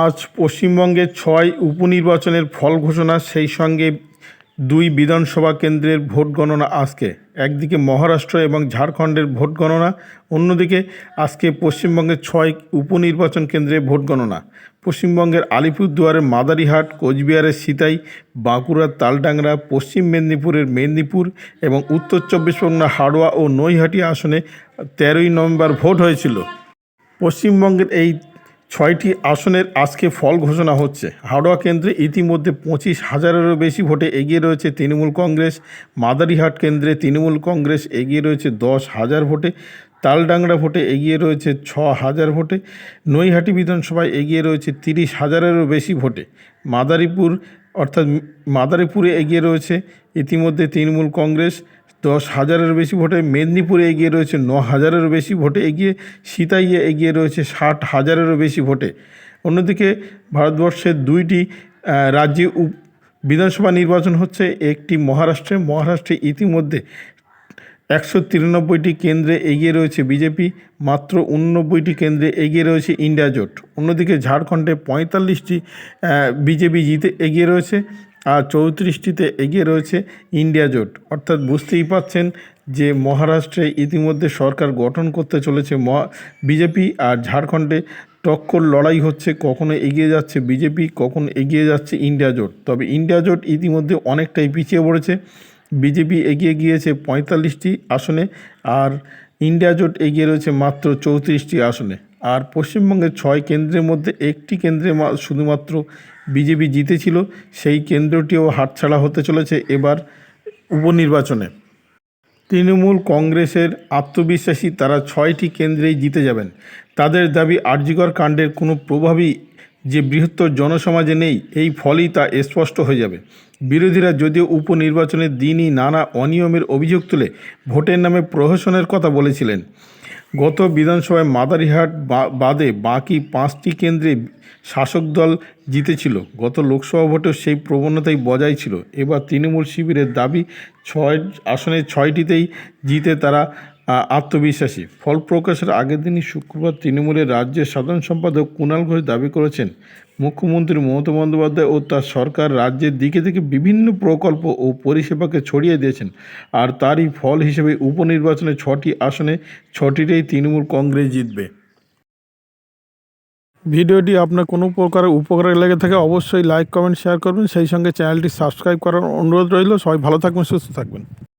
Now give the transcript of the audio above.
আজ পশ্চিমবঙ্গের ছয় উপনির্বাচনের ফল ঘোষণা, সেই সঙ্গে দুই বিধানসভা কেন্দ্রের ভোট গণনা আজকে। একদিকে মহারাষ্ট্র এবং ঝাড়খণ্ডের ভোট গণনা, অন্যদিকে আজকে পশ্চিমবঙ্গের ছয় উপনির্বাচন কেন্দ্রে ভোট গণনা। পশ্চিমবঙ্গের আলিপুরদুয়ারের মাদারিহাট, কোচবিহারের সিতাই, বাঁকুড়ার তালডাংরা, পশ্চিম মেদিনীপুরের মেদিনীপুর এবং উত্তর চব্বিশ পরগনা হাড়োয়া ও নৈহাটি আসনে তেরোই নভেম্বর ভোট হয়েছিল। পশ্চিমবঙ্গের এই ছয়টি আসনের আজকে ফল ঘোষণা হচ্ছে। হাওড়া কেন্দ্রে ইতিমধ্যে পঁচিশ হাজারেরও বেশি ভোটে এগিয়ে রয়েছে তৃণমূল কংগ্রেস। মাদারিহাট কেন্দ্রে তৃণমূল কংগ্রেস এগিয়ে রয়েছে দশ হাজার ভোটে। তালডাংরা ভোটে এগিয়ে রয়েছে ছ হাজার ভোটে। নৈহাটি বিধানসভায় এগিয়ে রয়েছে তিরিশ হাজারেরও বেশি ভোটে। মাদারীপুর অর্থাৎ মাদারীপুরে এগিয়ে রয়েছে। ইতিমধ্যে তৃণমূল কংগ্রেস দশ হাজারের বেশি ভোটে, মেদিনীপুরে এগিয়ে রয়েছে ন হাজারেরও বেশি ভোটে এগিয়ে, সীতাইয়ে এগিয়ে রয়েছে ষাট হাজারেরও বেশি ভোটে। অন্যদিকে ভারতবর্ষের দুইটি রাজ্যে বিধানসভা নির্বাচন হচ্ছে, একটি মহারাষ্ট্রে। মহারাষ্ট্রে ইতিমধ্যে একশো তিরানব্বইটি কেন্দ্রে এগিয়ে রয়েছে বিজেপি, মাত্র উননব্বইটি কেন্দ্রে এগিয়ে রয়েছে ইন্ডিয়া জোট। অন্যদিকে ঝাড়খণ্ডে পঁয়তাল্লিশটি বিজেপি জিতে এগিয়ে রয়েছে আর চৌত্রিশটিতে এগিয়ে রয়েছে ইন্ডিয়া জোট। অর্থাৎ বুঝতেই পাচ্ছেন যে মহারাষ্ট্রে ইতিমধ্যে সরকার গঠন করতে চলেছে বিজেপি আর ঝাড়খণ্ডে টক্কর লড়াই হচ্ছে, কখনো এগিয়ে যাচ্ছে বিজেপি, কখনো এগিয়ে যাচ্ছে ইন্ডিয়া জোট। তবে ইন্ডিয়া জোট ইতিমধ্যে অনেকটাই পিছিয়ে পড়েছে। বিজেপি এগিয়ে গিয়েছে পঁয়তাল্লিশটি আসনে আর ইন্ডিয়া জোট এগিয়ে রয়েছে মাত্র চৌত্রিশটি আসনে। আর পশ্চিমবঙ্গের ছয় কেন্দ্রের মধ্যে একটি কেন্দ্রে শুধুমাত্র বিজেপি জিতেছিল, সেই কেন্দ্রটিও হাতছাড়া হতে চলেছে এবার উপনির্বাচনে। তৃণমূল কংগ্রেসের আত্মবিশ্বাসী তারা ছয়টি কেন্দ্রেই জিতে যাবেন। তাদের দাবি আরজিকর কাণ্ডের কোনো প্রভাবই যে বৃহত্তর জনসমাজে নেই, এই ফলই তা স্পষ্ট হয়ে যাবে। বিরোধীরা যদিও উপনির্বাচনের দিনই নানা অনিয়মের অভিযোগ তুলে ভোটের নামে প্রহসনের কথা বলেছিলেন। গত বিধানসভায় মাদারিহাট বাদে বাকি পাঁচটি কেন্দ্রে শাসক দল জিতেছিল। গত লোকসভা ভোটেও সেই প্রবণতাই বজায় ছিল। এবার তৃণমূল শিবিরের দাবি ছয়, আসনের ছয়টিতেই জিতে তারা আত্মবিশ্বাসী। ফল প্রকাশের আগের দিনই শুক্রবার তৃণমূলের রাজ্যের সাধারণ সম্পাদক কুণাল ঘোষ দাবি করেছেন, মুখ্যমন্ত্রী মমতা বন্দ্যোপাধ্যায় ও তার সরকার রাজ্যের দিকে থেকে বিভিন্ন প্রকল্প ও পরিষেবাকে ছড়িয়ে দিয়েছেন। আর তারই ফল হিসেবে উপনির্বাচনে ছটি আসনে ছটিতেই তৃণমূল কংগ্রেস জিতবে। ভিডিওটি আপনার কোনো প্রকার উপকারে লেগে থাকে অবশ্যই লাইক, কমেন্ট, শেয়ার করবেন। সেই সঙ্গে চ্যানেলটি সাবস্ক্রাইব করার অনুরোধ রইল। সবাই ভালো থাকবেন, সুস্থ থাকবেন।